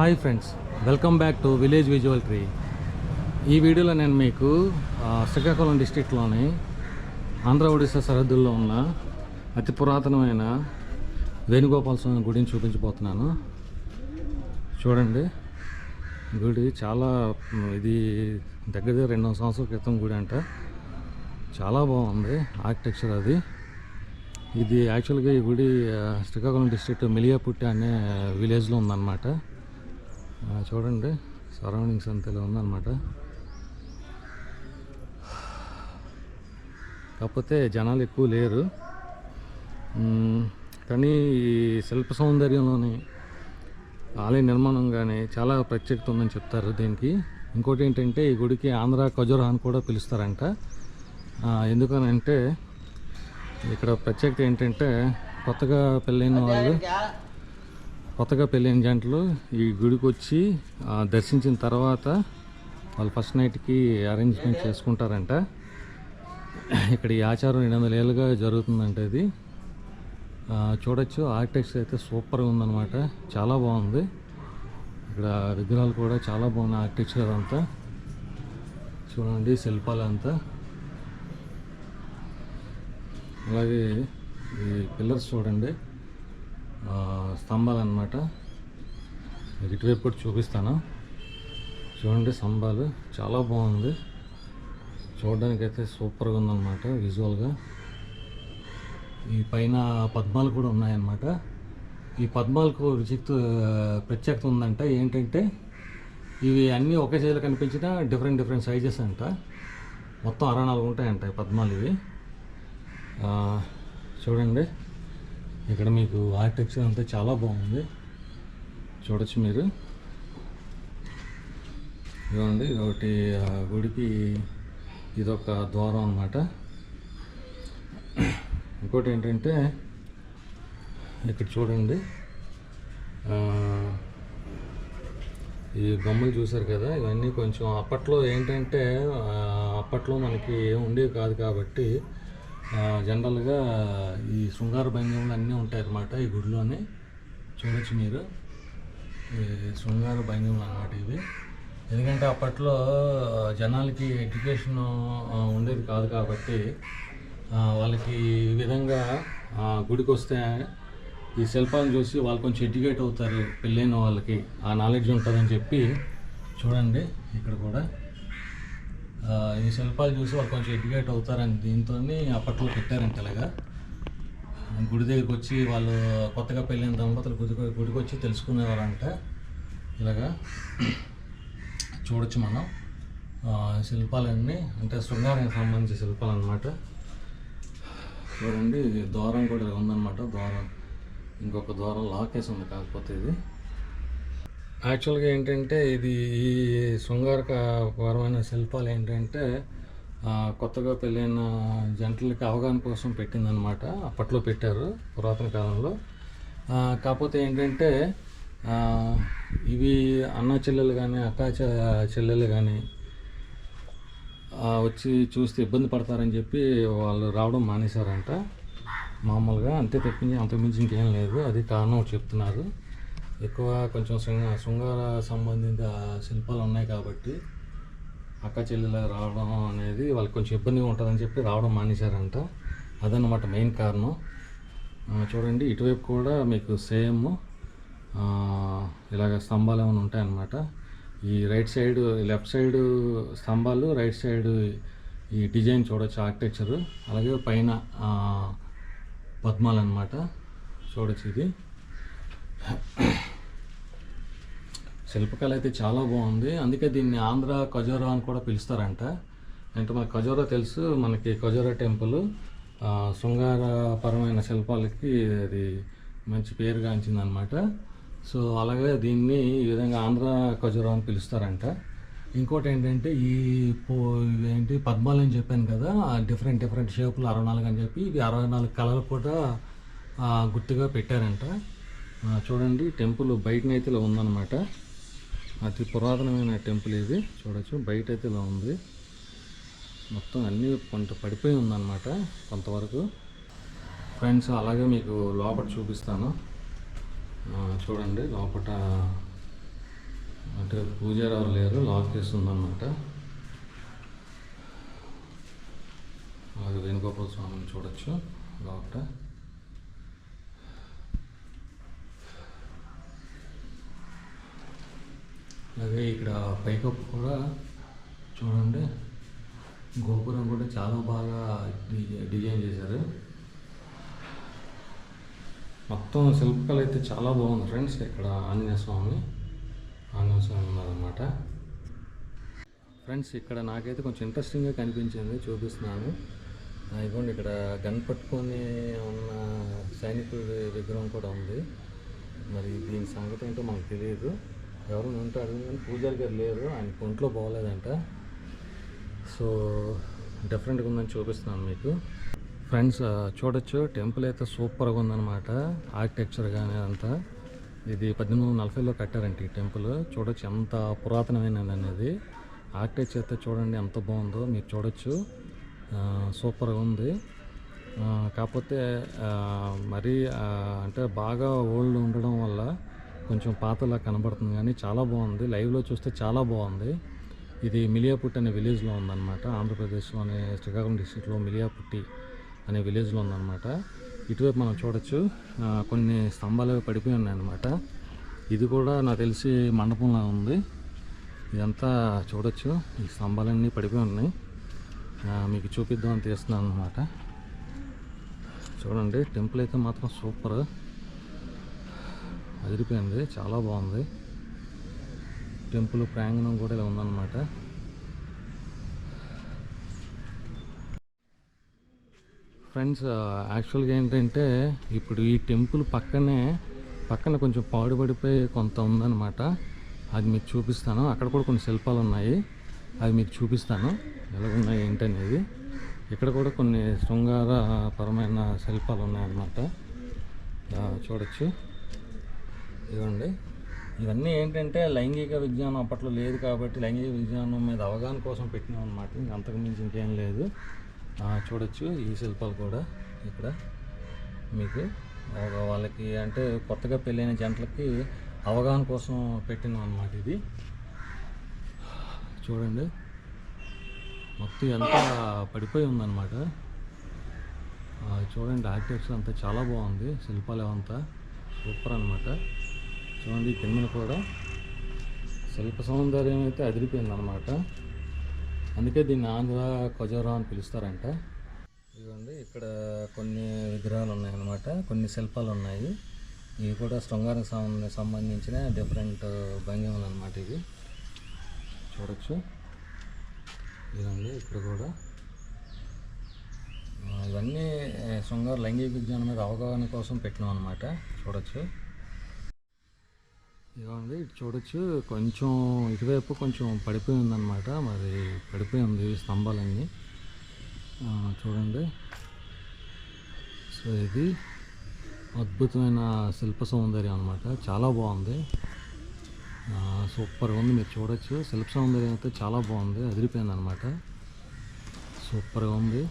Hi friends welcome back to village visual tree. ఈ వీడియోలో నేను మీకు శ్రీకాకుళం డిస్టిక్లోని ఆంధ్ర ఒడిశా సరిహద్దుల్లో ఉన్న అతి పురాతనమైన వేణుగోపాల స్వామి గుడిని చూపించబోతున్నాను. చూడండి గుడి చాలా ఇది దగ్గర దగ్గర రెండు సంవత్సరాల క్రితం గుడి అంట. చాలా బాగుంది ఆర్కిటెక్చర్ అది. ఇది యాక్చువల్గా ఈ గుడి శ్రీకాకుళం డిస్ట్రిక్ట్ మిలియాపుట్టి అనే విలేజ్లో ఉందన్నమాట. చూడండి. సరౌండింగ్స్ అంతా ఇలా ఉందన్నమాట. కాకపోతే జనాలు ఎక్కువ లేరు. కానీ ఈ శిల్ప సౌందర్యంలోని ఆలయ నిర్మాణం కానీ చాలా ప్రత్యేకత ఉందని చెప్తారు దీనికి. ఇంకోటి ఏంటంటే ఈ గుడికి ఆంధ్ర ఖజురహాన్ అని కూడా పిలుస్తారంట. ఎందుకనంటే ఇక్కడ ప్రత్యేకత ఏంటంటే కొత్తగా పెళ్ళైన వాళ్ళు కొత్తగా పెళ్ళైన జంటలు ఈ గుడికి వచ్చి దర్శించిన తర్వాత వాళ్ళు ఫస్ట్ నైట్కి అరేంజ్మెంట్ చేసుకుంటారంట. ఇక్కడ ఈ ఆచారం రెండు వందల ఏళ్ళుగా జరుగుతుందంట ఇది. చూడొచ్చు ఆర్కిటెక్చర్ అయితే సూపర్గా ఉందన్నమాట. చాలా బాగుంది. ఇక్కడ విగ్రహాలు కూడా చాలా బాగున్నాయి ఆర్కిటెక్చర్ అంతా. చూడండి శిల్పాలు అంతా. అలాగే ఈ పిల్లర్స్ చూడండి. స్తంభాలు అనమాట ఇటువైపు కూడా చూపిస్తాను. చూడండి స్తంభాలు. చాలా బాగుంది. చూడడానికైతే అయితే సూపర్గా ఉందన్నమాట విజువల్గా. ఈ పైన పద్మాలు కూడా ఉన్నాయన్నమాట. ఈ పద్మాలకు రుచిక్త ప్రత్యేకత ఉందంట ఏంటంటే ఇవి అన్నీ ఒకే సైజులో కనిపించిన డిఫరెంట్ డిఫరెంట్ సైజెస్ అంట. మొత్తం అరవై నాలుగు ఉంటాయంట ఈ పద్మాలు ఇవి. చూడండి. ఇక్కడ మీకు ఆర్కిటెక్చర్ అంతా చాలా బాగుంది. చూడొచ్చు మీరు. ఇదిగోండి ఒకటి గుడికి ఇదొక ద్వారం అనమాట ఇంకోటి ఏంటంటే ఇక్కడ చూడండి ఈ బొమ్మలు చూసారు కదా ఇవన్నీ కొంచెం అప్పట్లో ఏంటంటే అప్పట్లో మనకి ఏం ఉండేవి కాదు కాబట్టి జనరల్గా ఈ శృంగార భంగిమలు అన్నీ ఉంటాయి అన్నమాట ఈ గుడిలోనే. చూడొచ్చు మీరు. ఈ శృంగార భంగిమలు అన్నమాట ఇవి. ఎందుకంటే అప్పట్లో జనాలకి ఎడ్యుకేషన్ ఉండేది కాదు కాబట్టి వాళ్ళకి ఈ విధంగా గుడికి వస్తే ఈ శిల్పాలను చూసి వాళ్ళు కొంచెం ఎడ్యుకేట్ అవుతారు. పెళ్ళైన వాళ్ళకి ఆ నాలెడ్జ్ ఉంటుందని చెప్పి చూడండి ఇక్కడ కూడా. ఈ శిల్పాలు చూసి వాళ్ళు కొంచెం ఎడ్యుకేట్ అవుతారని దీంతో అప్పట్లో పెట్టారంట ఇలాగా. గుడి దగ్గరికి వచ్చి వాళ్ళు కొత్తగా పెళ్ళిన దంపతులు గుడి గుడికి వచ్చి తెలుసుకునేవారంట ఇలాగా. చూడొచ్చు మనం. శిల్పాలన్నీ అంటే శృంగారానికి సంబంధించిన శిల్పాలు అనమాట చూడండి ద్వారం కూడా ఇలా ఉందన్నమాట. ద్వారం ఇంకొక ద్వారం లాకేసి ఉంది కాకపోతే ఇది. యాక్చువల్గా ఏంటంటే ఇది ఈ శృంగారకపరమైన శిల్పాలు ఏంటంటే కొత్తగా పెళ్ళైన జంటలకి అవగాహన కోసం పెట్టిందనమాట అప్పట్లో పెట్టారు పురాతన కాలంలో. కాకపోతే ఏంటంటే ఇవి అన్న చెల్లెలు కానీ అక్క చెల్లెలు కానీ వచ్చి చూస్తే ఇబ్బంది పడతారని చెప్పి వాళ్ళు రావడం మానేశారంట. మామూలుగా అంతే తప్పించి అంతకుమించి ఇంకేం లేదు. అది కారణం చెప్తున్నారు. ఎక్కువ కొంచెం శృంగ శృంగార సంబంధిత శిల్పాలు ఉన్నాయి కాబట్టి అక్క చెల్లెల రావడం అనేది వాళ్ళకి కొంచెం ఇబ్బందిగా ఉంటుందని చెప్పి రావడం మానేశారంట. అదన్నమాట మెయిన్ కారణం. చూడండి ఇటువైపు కూడా మీకు సేమ్ ఇలాగ స్తంభాలు ఏమైనా ఉంటాయన్నమాట. ఈ రైట్ సైడ్ లెఫ్ట్ సైడ్ స్తంభాలు రైట్ సైడ్ ఈ డిజైన్ చూడొచ్చు ఆర్కిటెక్చరు. అలాగే పైన పద్మాలు అనమాట చూడొచ్చు ఇది. శిల్పకళ అయితే చాలా బాగుంది. అందుకే దీన్ని ఆంధ్ర ఖజోరా అని కూడా పిలుస్తారంట. అంటే మన ఖజోరా తెలుసు. మనకి ఖజోరా టెంపుల్ శృంగారపరమైన శిల్పాలకి అది మంచి పేరుగాంచింది అనమాట సో అలాగే దీన్ని ఈ విధంగా ఆంధ్ర ఖజోరా అని పిలుస్తారంట. ఇంకోటి ఏంటంటే ఈ పో ఏంటి పద్మాలు అని చెప్పాను కదా డిఫరెంట్ డిఫరెంట్ షేపులు అరవై నాలుగు అని చెప్పి ఇవి అరవై నాలుగు కళలు కూడా గుర్తుగా పెట్టారంట. చూడండి టెంపుల్ బయటనైతే ఇలా ఉందన్నమాట. అతి పురాతనమైన టెంపుల్ ఇది. చూడొచ్చు బయట అయితే ఇలా ఉంది. మొత్తం అన్నీ కొంత పడిపోయి ఉందన్నమాట కొంతవరకు. ఫ్రెండ్స్ అలాగే మీకు లోపల చూపిస్తాను. చూడండి లోపల అంటే పూజారి ఎవరు లేరు లాక్ చేస్తుందన్నమాట. అలాగే అది వేణుగోపాల స్వామిని చూడొచ్చు లోపల అలాగే ఇక్కడ పైకప్పు కూడా చూడండి. గోపురం కూడా చాలా బాగా డి- డిజైన్ చేశారు. మొత్తం శిల్పకళ అయితే చాలా బాగుంది ఫ్రెండ్స్. ఇక్కడ ఆంజనేయ స్వామి ఆంజనేయ స్వామి ఉన్నారన్నమాట. ఫ్రెండ్స్ ఇక్కడ నాకైతే కొంచెం ఇంట్రెస్టింగ్గా కనిపించింది చూపిస్తున్నాను. ఆ, ఇదిగోండి ఇక్కడ గన్ పట్టుకొని ఉన్న సైనికుడి విగ్రహం కూడా ఉంది. మరి దీని సంగతి ఏంటో మనకు తెలియదు. ఎవరు ఉంటే అడిగింది కానీ పూజారి గారు లేరు ఆయన ఒంట్లో బాగోలేదంట. సో డిఫరెంట్గా ఉందని చూపిస్తున్నాను మీకు. ఫ్రెండ్స్ చూడొచ్చు. టెంపుల్ అయితే సూపర్గా ఉందన్నమాట. ఆర్కిటెక్చర్ కానీ అంతా. ఇది పద్దెనిమిది వందల నలభైలో కట్టారంట ఈ టెంపుల్ చూడొచ్చు ఎంత పురాతనమైనది అనేది. ఆర్కిటెక్చర్ అయితే చూడండి ఎంత బాగుందో మీరు చూడొచ్చు. సూపర్గా ఉంది. కాకపోతే మరీ అంటే బాగా ఓల్డ్ ఉండడం వల్ల కొంచెం పాతలా కనబడుతుంది కానీ చాలా బాగుంది. లైవ్లో చూస్తే చాలా బాగుంది. ఇది మిలియాపుట్టి అనే విలేజ్లో ఉందన్నమాట. ఆంధ్రప్రదేశ్లోని శ్రీకాకుళం డిస్టిక్లో మిలియాపుట్టి అనే విలేజ్లో ఉందన్నమాట. ఇటువైపు మనం చూడొచ్చు కొన్ని స్తంభాలు పడిపోయి ఉన్నాయన్నమాట. ఇది కూడా నాకు తెలిసి మండపంలా ఉంది. ఇదంతా చూడొచ్చు. ఈ స్తంభాలన్నీ పడిపోయి ఉన్నాయి. మీకు చూపిద్దామని తీస్తున్నాను అనమాట చూడండి టెంపుల్ అయితే మాత్రం సూపర్. అదిరిపోయింది. చాలా బాగుంది. టెంపుల్ ప్రాంగణం కూడా ఇలా ఉందన్నమాట. ఫ్రెండ్స్ యాక్చువల్గా ఏంటంటే ఇప్పుడు ఈ టెంపుల్ పక్కనే పక్కన కొంచెం పాడుపడిపోయి కొంత ఉందన్నమాట. అది మీకు చూపిస్తాను. అక్కడ కూడా కొన్ని శిల్పాలు ఉన్నాయి. అవి మీకు చూపిస్తాను. ఎలా ఉన్నాయి ఏంటనేది. ఇక్కడ కూడా కొన్ని శృంగారపరమైన శిల్పాలు ఉన్నాయన్నమాట. చూడొచ్చు. ఇవ్వండి ఇవన్నీ ఏంటంటే లైంగిక విజ్ఞానం అప్పట్లో లేదు కాబట్టి లైంగిక విజ్ఞానం మీద అవగాహన కోసం పెట్టినాం అనమాట ఇంక అంతకుమించి ఇంకేం లేదు. చూడొచ్చు ఈ శిల్పాలు కూడా ఇక్కడ మీకు. ఒక వాళ్ళకి అంటే కొత్తగా పెళ్ళైన జంటలకి అవగాహన కోసం పెట్టినాం అనమాట ఇది. చూడండి. మొత్తం ఎంత పడిపోయి ఉందన్నమాట. చూడండి ఆర్కిటెక్చర్ అంతా చాలా బాగుంది. శిల్పాలు అంతా సూపర్ అనమాట చూడండి కిందన కూడా శిల్ప సౌందర్యం అయితే అదిరిపోయింది అనమాట అందుకే దీన్ని ఆంధ్ర ఖజారా అని పిలుస్తారంట. ఇదిగోండి ఇక్కడ కొన్ని విగ్రహాలు ఉన్నాయన్నమాట కొన్ని శిల్పాలు ఉన్నాయి. ఇవి కూడా శృంగారం సం- సంబంధించిన డిఫరెంట్ భంగిమలు అనమాట ఇవి. చూడొచ్చు. ఇదండి ఇక్కడ కూడా. ఇవన్నీ శృంగార లైంగిక విజ్ఞానం మీద అవగాహన కోసం పెట్టినాం అనమాట చూడొచ్చు. ఇవ్వండి చూడొచ్చు. కొంచెం ఇటువైపు కొంచెం పడిపోయి ఉందన్నమాట మరి పడిపోయి ఉంది స్తంభాలన్నీ. చూడండి. సో ఇది అద్భుతమైన శిల్ప సౌందర్యం అనమాట చాలా బాగుంది. సూపర్గా ఉంది. మీరు చూడొచ్చు. శిల్ప సౌందర్యం అయితే చాలా బాగుంది. అదిరిపోయింది అనమాట సూపర్గా ఉంది.